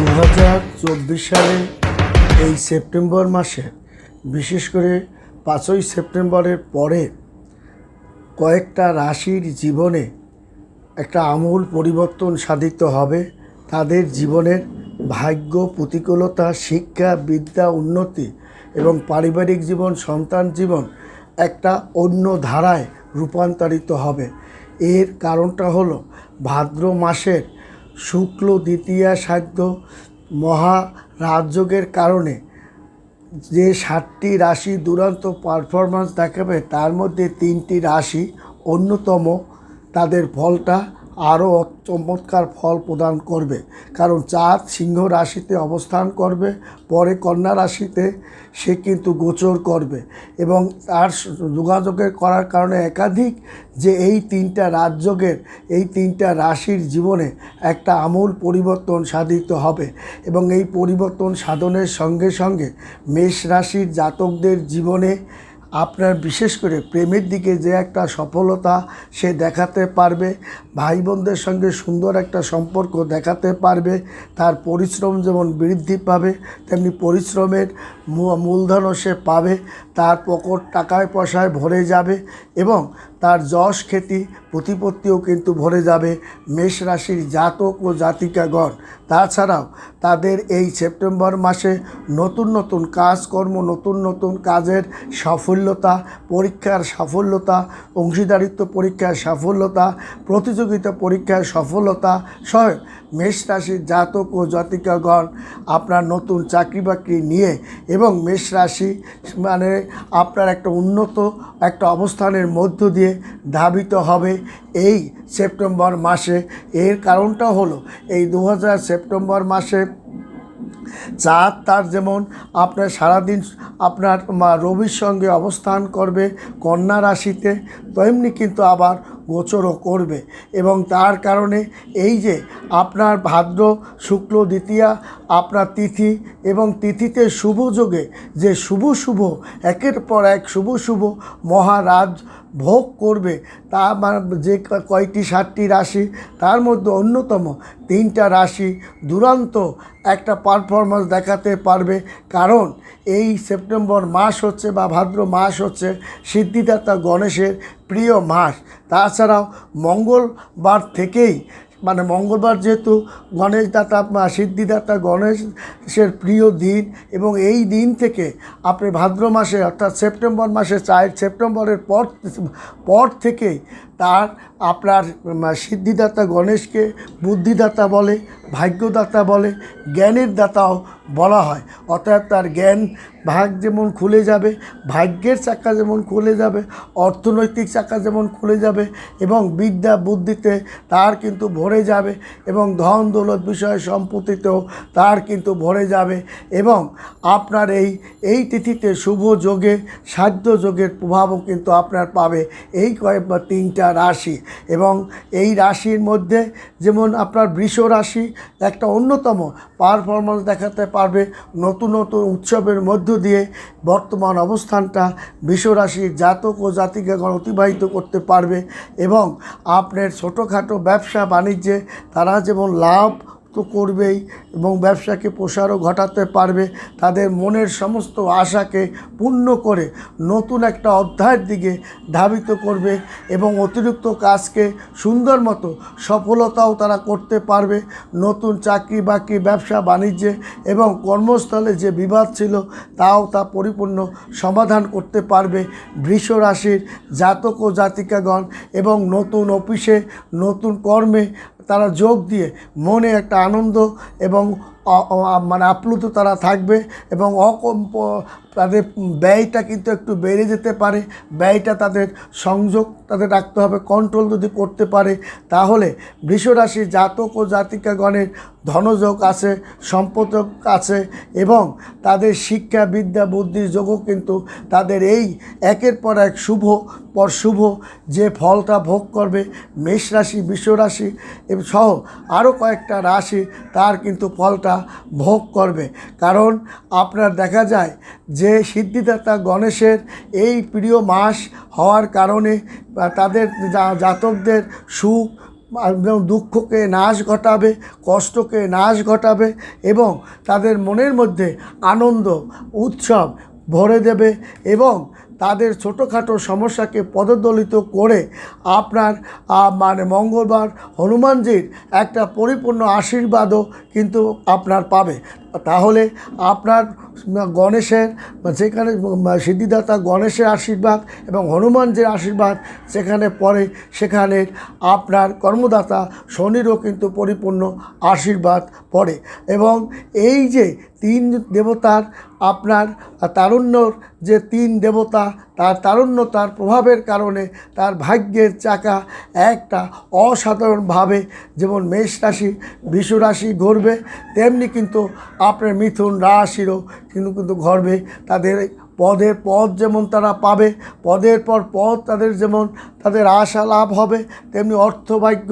দু হাজার চব্বিশ সালে এই সেপ্টেম্বর মাসে, বিশেষ করে পাঁচই সেপ্টেম্বরের পরে কয়েকটা রাশির জীবনে একটা আমূল পরিবর্তন সাধিত হবে। তাদের জীবনের ভাগ্য, প্রতিকূলতা, শিক্ষা, বিদ্যা, উন্নতি এবং পারিবারিক জীবন, সন্তান জীবন একটা অন্য ধারায় রূপান্তরিত হবে। এর কারণটা হলো, ভাদ্র মাসের শুক্ল দ্বিতীয়া সাধ্য মহা রাজযোগের কারণে যে সাতটি রাশি দুরন্ত পারফরম্যান্স দেখাবে, তার মধ্যে তিনটি রাশি অন্যতম। তাদের ফলটা আরও চমৎকার ফল প্রদান করবে। কারণ চাঁদ সিংহ রাশিতে অবস্থান করবে, পরে কন্যা রাশিতে সে কিন্তু গোচর করবে এবং তার যোগাযোগের করার কারণে একাধিক যে এই তিনটা রাজযোগের, এই তিনটা রাশির জীবনে একটা আমূল পরিবর্তন সাধিত হবে এবং এই পরিবর্তন সাধনের সঙ্গে সঙ্গে মেষ রাশির জাতকদের জীবনে আপনার বিশেষ করে প্রেমের দিকে যে একটা সফলতা সে দেখাতে পারবে, ভাই বোনদের সঙ্গে সুন্দর একটা সম্পর্ক দেখাতে পারবে, তার পরিশ্রম যেমন বৃদ্ধি পাবে, তেমনি পরিশ্রমের মূলধনও সে পাবে, তার পকট টাকায় পয়সায় ভরে যাবে এবং তার যশ খ্যাতি প্রতিপত্তিও কিন্তু ভরে যাবে মেষ রাশির জাতক ও জাতিকাগণ। তাছাড়াও তাদের এই সেপ্টেম্বর মাসে নতুন নতুন কাজকর্ম, নতুন নতুন কাজের সাফল্যতা, পরীক্ষার সাফল্যতা, অংশীদারিত্ব পরীক্ষার সাফল্যতা, প্রতিযোগিতা পরীক্ষার সফলতা সহ মেষ রাশির জাতক ও জাতিকাগণ আপনার নতুন চাকরি বাকরি নিয়ে এবং মেষ রাশি মানে আপনার একটা উন্নত একটা অবস্থানের মধ্য দিয়ে ধাবিত হবে এই সেপ্টেম্বর মাসে। এর কারণটা হলো এই দু হাজার সেপ্টেম্বর মাসে চাঁদ তার যেমন আপনার সারাদিন আপনার মা রবির সঙ্গে অবস্থান করবে, কন্যা রাশিতে, তেমনি কিন্তু আবার গোচরও করবে এবং তার কারণে এই যে আপনার ভাদ্র, শুক্ল, দ্বিতীয়া, আপনার তিথি এবং তিথিতে শুভ যোগে যে শুভ শুভ, একের পর এক শুভ শুভ মহারাজ ভোগ করবে, তা যে কয়টি, সাতটি রাশি, তার মধ্যে অন্যতম তিনটা রাশি দুরন্ত একটা পারফরমেন্স দেখাতে পারবে। কারণ এই সেপ্টেম্বর মাস হচ্ছে বা ভাদ্র মাস হচ্ছে সিদ্ধিদাতা গণেশের প্রিয় মাস। তাছাড়াও মঙ্গলবার থেকেই মানে মঙ্গলবার যেহেতু গণেশ দাতা সিদ্ধিদাতা গণেশের প্রিয় দিন এবং এই দিন থেকে আপনি ভাদ্র মাসে অর্থাৎ সেপ্টেম্বর মাসে চার সেপ্টেম্বরের পর পর থেকেই তার আপনার সিদ্ধিদাতা গণেশকে বুদ্ধিদাতা বলে ভাগ্যদাতা বলে, জ্ঞানের দাতাও বলা হয়। অর্থাৎ তার জ্ঞান ভাগ যেমন খুলে যাবে, ভাগ্যের চাকা যেমন খুলে যাবে, অর্থনৈতিক চাকা যেমন খুলে যাবে এবং বিদ্যা বুদ্ধিতে তার কিন্তু ভরে যাবে এবং ধন দৌলত বিষয় সম্পত্তিতেও তার কিন্তু ভরে যাবে এবং আপনার এই এই তিথিতে শুভ যোগে, সাধ্য যোগের প্রভাবও কিন্তু আপনার পাবে। এই কয়েক বা তিনটা রাশি এবং এই রাশির মধ্যে যেমন আপনার বৃষ রাশি একটা অন্যতম পারফরমেন্স দেখাতে পারবে নতুন নতুন উৎসবের মধ্য দিয়ে বর্তমান অবস্থানটা বিশ্বরাশি জাতক ও জাতিকাগণ অতিবাহিত করতে পারবে এবং আপনার ছোটোখাটো ব্যবসা, বাণিজ্যে তারা যেমন লাভ তো করবেই এবং ব্যবসাকে প্রসারও ঘটাতে পারবে। তাদের মনের সমস্ত আশাকে পূর্ণ করে নতুন একটা অধ্যায়ের দিকে ধাবিত করবে এবং অতিরিক্ত কাজকে সুন্দর মতো সফলতাও তারা করতে পারবে। নতুন চাকরি বাকরি, ব্যবসা বাণিজ্যে এবং কর্মস্থলে যে বিবাদ ছিল তাও তা পরিপূর্ণ সমাধান করতে পারবে বৃষ রাশির জাতক ও জাতিকাগণ এবং নতুন অফিসে নতুন কর্মে তারা যোগ দিয়ে মনে একটা আনন্দ এবং মানে আপ্লুত তারা থাকবে এবং অকম প- তাদের ব্যয়টা কিন্তু একটু বেড়ে যেতে পারে, ব্যয়টা তাদের সংযোগ তাদের রাখতে হবে কন্ট্রোল যদি করতে পারে, তাহলে বৃষরাশি জাতক ও জাতিকাগণের ধনযোগ আছে সম্পদক আছে এবং তাদের শিক্ষা, বিদ্যা, বুদ্ধির যোগও কিন্তু তাদের এই একের পর এক শুভ, পর শুভ যে ফলটা ভোগ করবে, মেষ রাশি, বৃষ রাশি এবং সহ আরও কয়েকটা রাশি, তার কিন্তু ফলটা ভোগ করবে। কারণ আপনার দেখা যায় যে সিদ্ধিদাতা গণেশের এই প্রিয় মাস হওয়ার কারণে তাদের জাতকদের সুখ যেমন দুঃখকে নাশ ঘটাবে, কষ্টকে নাশ ঘটাবে এবং তাদের মনের মধ্যে আনন্দ, উৎসব ভরে দেবে এবং তাদের ছোটোখাটো সমস্যাকে পদদলিত করে আপনার মানে মঙ্গলবার হনুমানজির একটা পরিপূর্ণ আশীর্বাদও কিন্তু আপনার পাবে। তাহলে আপনার গণেশের, যেখানে সিদ্ধিদাতা গণেশের আশীর্বাদ এবং হনুমান যে আশীর্বাদ সেখানে পড়ে, সেখানে আপনার কর্মদাতা শনিরও কিন্তু পরিপূর্ণ আশীর্বাদ পড়ে। এবং এই যে তিন দেবতার আপনার তারুণ্যর যে তিন দেবতা, তার তারুণ্য, তার প্রভাবের কারণে তার ভাগ্যের চাকা একটা অসাধারণভাবে যেমন মেষ রাশি, বিষ রাশি ঘুরবে তেমনি কিন্তু আপনার মিথুন রাশিরও কিন্তু কিন্তু ঘরবে তাদের পদের পদ যেমন তারা পাবে, পদের পর পদ তাদের যেমন তাদের আশা লাভ হবে, তেমনি অর্থভাগ্য,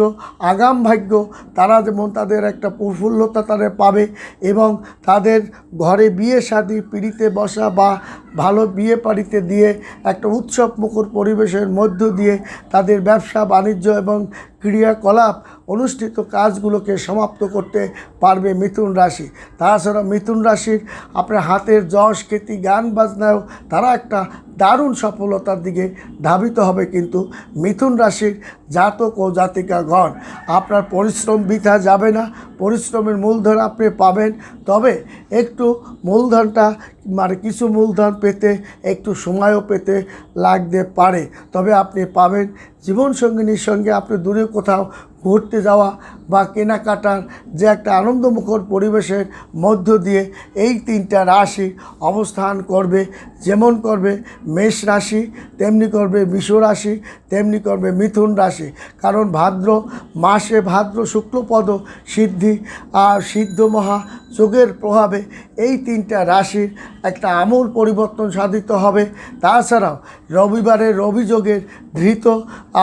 আগাম ভাগ্য, তারা যেমন তাদের একটা প্রফুল্লতা তাদের পাবে এবং তাদের ঘরে বিয়ে শাদী, পিড়িতে বসা বা ভালো বিয়ে বাড়িতে দিয়ে একটা উৎসব মুখর পরিবেশের মধ্য দিয়ে তাদের ব্যবসা, বাণিজ্য এবং ক্রিয়াকলাপ অনুষ্ঠিত কাজগুলোকে সমাপ্ত করতে পারবে মিথুন রাশি। তাছাড়া মিথুন রাশির আপনার হাতের যশ খ্যাতি গান বাজনায়ও তারা একটা দারুণ সফলতার দিকে ধাবিত হবে কিন্তু মিথুন রাশির জাতক ও জাতিকা জাতিকাগণ। আপনার পরিশ্রম বৃথা যাবে না, পরিশ্রমের মূলধন আপনি পাবেন। তবে একটু মূলধনটা মানে কিছু মূলধন পেতে, একটু সময়ও পেতে লাগতে পারে। তবে আপনি পাবেন জীবনসঙ্গিনীর সঙ্গে আপনি দূরে কোথাও ঘুরতে যাওয়া বা কেনাকাটার যে একটা আনন্দমুখর পরিবেশের মধ্য দিয়ে এই তিনটা রাশি অবস্থান করবে। যেমন করবে মেষ রাশি, তেমনি করবে বিষ রাশি, তেমনি করবে মিথুন রাশি। কারণ ভাদ্র মাসে ভাদ্র শুক্লপদ সিদ্ধি আর সিদ্ধ মহা যোগের প্রভাবে এই তিনটা রাশির একটা আমূল পরিবর্তন সাধিত হবে। তাছাড়াও রবিবারের রবি যোগের ধৃত,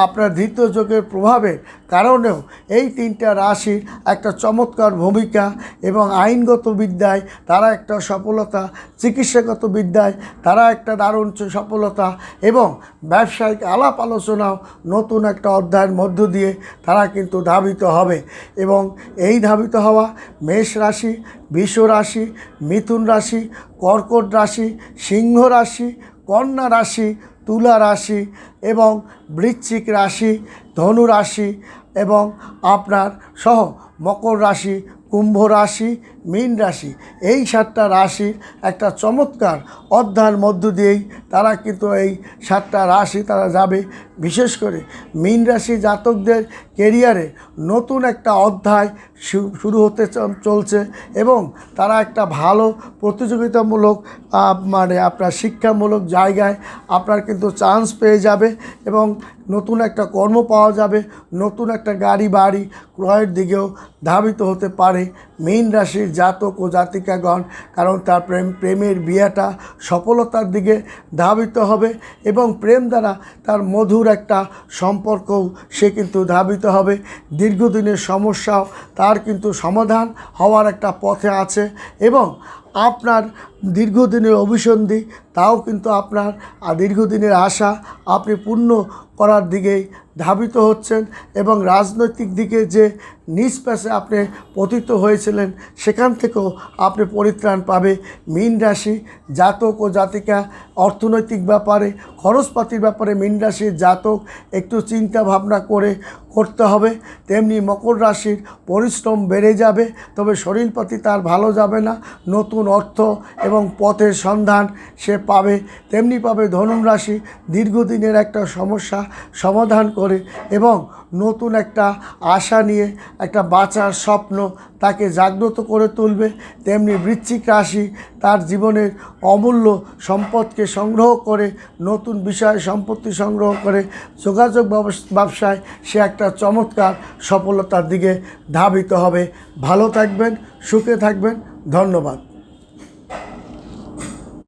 আপনার ধৃত যোগের প্রভাবের কারণেও এই তিনটা রাশির একটা চমৎকার ভূমিকা এবং আইনগত বিদ্যায় তারা একটা সফলতা, চিকিৎসাগত বিদ্যায় তারা একটা দারুণ সফলতা এবং ব্যবসায়িক আলাপ আলোচনাও নতুন একটা অধ্যায়ের মধ্য দিয়ে তারা কিন্তু ধাবিত হবে এবং এই ধাবিত হওয়া মেষ রাশি বৃষ রাশি, মিথুন রাশি, কর্কট রাশি, সিংহ রাশি, কন্যা রাশি, তুলা রাশি এবং বৃশ্চিক রাশি, ধনু রাশি এবং আপনার সহ মকর রাশি, কুম্ভ রাশি মীন রাশি। এই সাতটা রাশির একটা চমৎকার অধ্যায়ের মধ্য দিয়েই তারা কিন্তু এই সাতটা রাশি তারা যাবে। বিশেষ করে মীন রাশি জাতকদের কেরিয়ারে নতুন একটা অধ্যায় শুরু হতে চলছে এবং তারা একটা ভালো প্রতিযোগিতামূলক মানে আপনার শিক্ষামূলক জায়গায় আপনার কিন্তু চান্স পেয়ে যাবে এবং নতুন একটা কর্ম পাওয়া যাবে। নতুন একটা গাড়ি বাড়ি ক্রয়ের দিকেও ধাবিত হতে পারে। মীন রাশির জাতক ও জাতিকাগণ, কারণ তার প্রেম, প্রেমের বিয়েটা সফলতার দিকে ধাবিত হবে এবং প্রেম দ্বারা তার মধুর একটা সম্পর্কও সে কিন্তু ধাবিত হবে। দীর্ঘদিনের সমস্যাও তার কিন্তু সমাধান হওয়ার একটা পথে আছে এবং আপনার দীর্ঘদিনের অভিসন্ধি, তাও কিন্তু আপনার দীর্ঘদিনের আশা, আপনি পূর্ণ করার দিকেই ধাবিত হচ্ছেন এবং রাজনৈতিক দিকে যে নিষ্পেষে আপনি পতিত হয়েছিলেন, সেখান থেকেও আপনি পরিত্রাণ পাবে। মীন রাশি জাতক ও জাতিকা, অর্থনৈতিক ব্যাপারে, খরচপাতির ব্যাপারে মীন রাশির জাতক, একটু চিন্তা ভাবনা করে করতে হবে। তেমনি মকর রাশির পরিশ্রম বেড়ে যাবে, তবে শরীরপাতি তার ভালো যাবে না। নতুন অর্থ এবং পথের সন্ধান সে পাবে। তেমনি পাবে ধনুন রাশি দীর্ঘদিনের একটা সমস্যা সমাধান করে এবং নতুন একটা আশা নিয়ে একটা বাঁচার স্বপ্ন তাকে জাগ্রত করে তুলবে। তেমনি বৃশ্চিক রাশি তার জীবনের অমূল্য সম্পদকে সংগ্রহ করে, নতুন বিষয় সম্পত্তি সংগ্রহ করে, যোগাযোগ ব্যবসায় সে একটা চমৎকার সফলতার দিকে ধাবিত হবে। ভালো থাকবেন, সুখে থাকবেন। ধন্যবাদ।